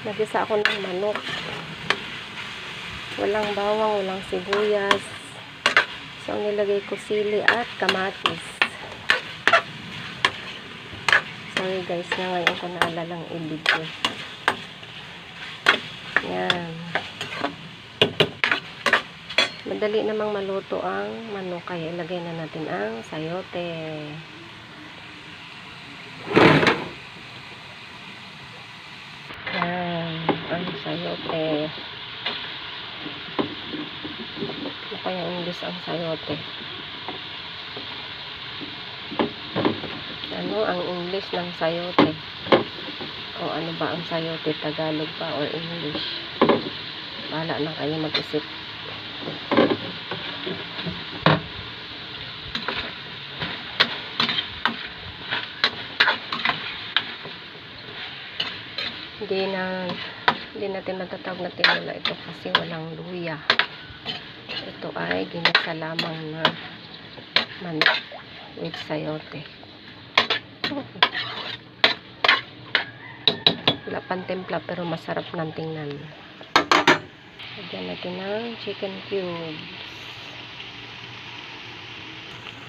Nagisa ako ng manok. Walang bawang, walang sibuyas. So, nilagay ko sili at kamatis. Sorry guys, na ngayon ko naalalang i-video. Yan. Madali namang maluto ang manok, kaya ilagay na natin ang sayote. Yan, ang sayote. Ano kaya English ang sayote? Ano ang English ng sayote? O ano ba ang sayote? Tagalog pa or English? Bahala na kayo mag-isip. Hindi na hindi natin matatawag na tinola ito kasi walang luya. Ito ay ginisa lamang na manok with sayote. Wala pang templa pero masarap ng tingnan. Lagyan natin ng chicken cubes.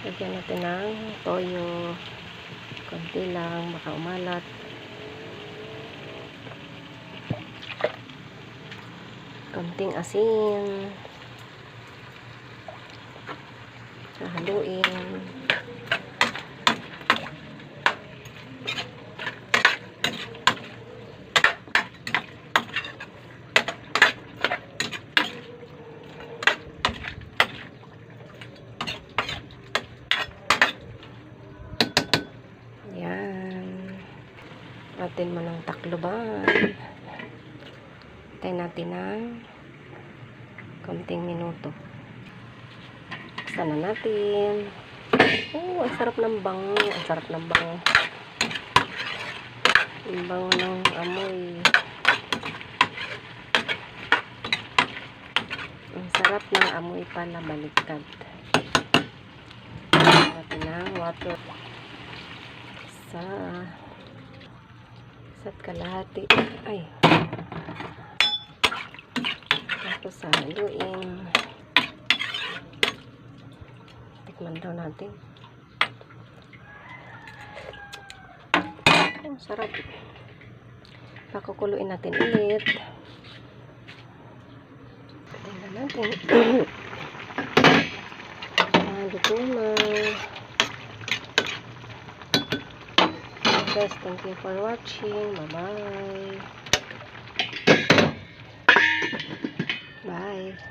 Lagyan natin ng toyo. Konti lang, baka umalat. Konting asin. Haluin. Yan. Atin mo ng takloban. Tayo natin ng konting minuto. Buksan na natin. Oh, ang sarap ng bango. Ang sarap ng bango. Ang bango ng amoy. Ang sarap ng amoy pala. Lagyan natin ng water. Sa isa't kalahati. Ay. Tapos haluin. Tikman daw natin. Ang sarap. Pakukuluin natin ulit. Tingnan natin. Ah, luto na. Guys, thank you for watching. Bye-bye. Bye.